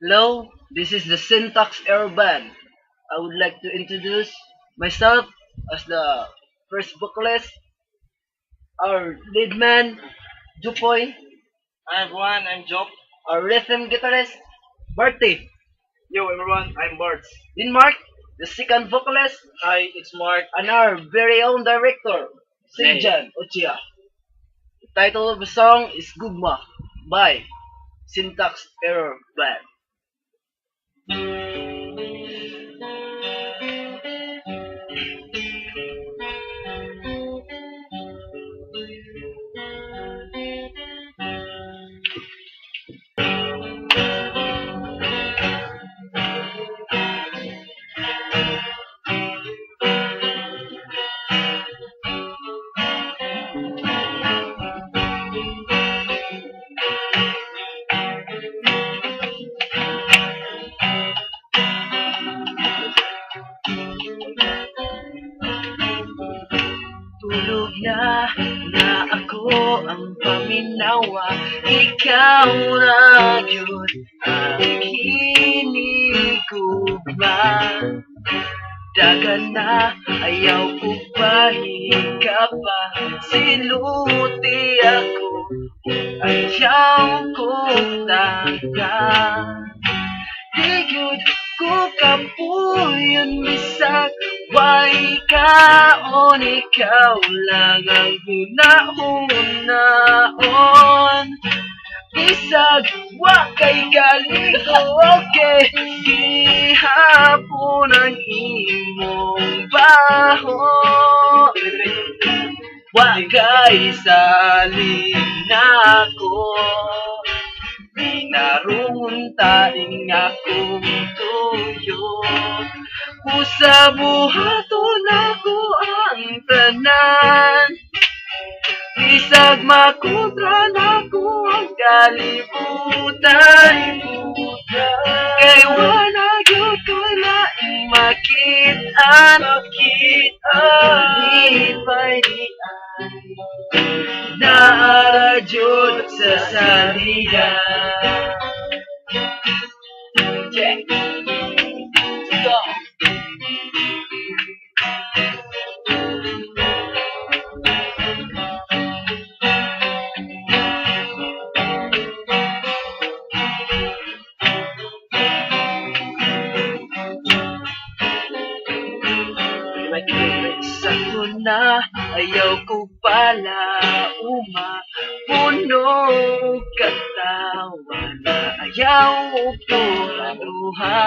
Hello, this is the Syntax Air Band. I would like to introduce myself as the first vocalist, our lead man, Jupoy, Hi everyone, I'm Job. our rhythm guitarist, Barty, Yo everyone, I'm Bart. then Mark, the second vocalist, Hi, it's Mark. and our very own director, Hey. Sinjan Ochia. The title of the song is Gugma by Syntax Error Band. Thank you. Na na ako ang paminawa Ikaw na yun ang kinigugma Dagan na ayaw ko pahinga pa. Siluti ako ayaw ko taga Di yun ko kapuyon bisag Why kaon ikaw lang ang hunahon Bisag wa kay galigo okay Gihapon ang imong baho. Wa kay salin ako Pinarunta ing akong tuyo. Usa buhaton ako ang tanan. Bisag makontra nako ang kalibutan. Kay wala gyud ko laing makit-an Naara jud sa salida Check Go Sa ko na ayaw ko pala uma Puno katawa na ayaw luha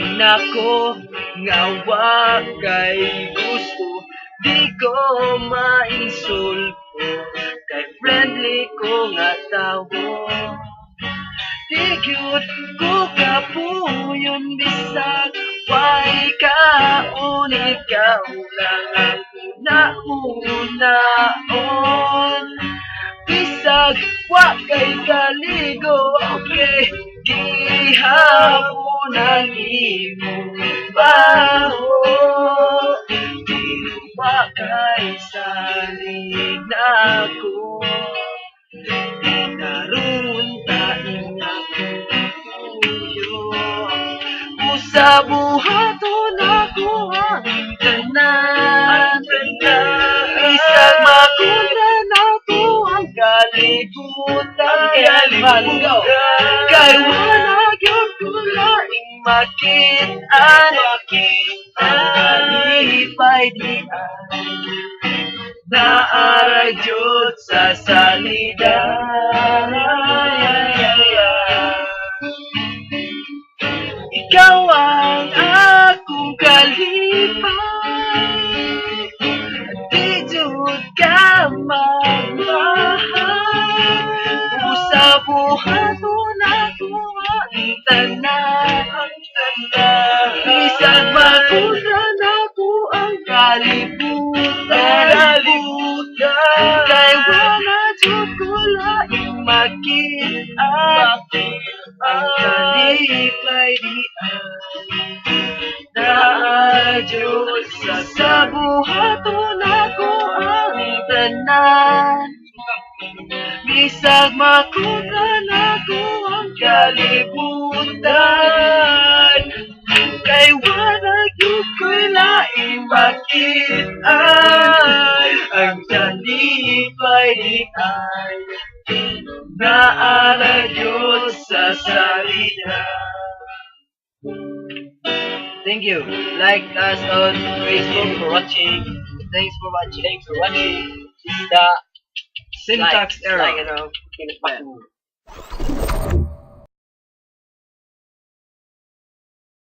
Inako nga wa kay gusto Di ko mainsulto Kay friendly ko nga tawo. Di ko kapuyon bisag Why kaon ikaw lang ang una-unaon Bisag wa kay kaligo. Okay Gihapon ang imong baho. Di wa kay salig na Usa buhaton ako ang tanan Isag makunta na. Ko ang kalibutan. Kalibutan. Kay wala gyud ko laing makit-an Ang kalipay di jud sa salida ang tanan Isag makunan ako ang kalibutan Kay wala jud ko laing makit-an Ang kalipay di ay Naadyo sa sabuhaton ako ang tanan Bisag makunan ako kalibutan Kay wala ko'y ay Ang janipay di ay Naala Diyos sa salida Thank you. Like us on Facebook. for watching. Thanks for watching. Thanks for watching. The Syntax like, error. Like, you know,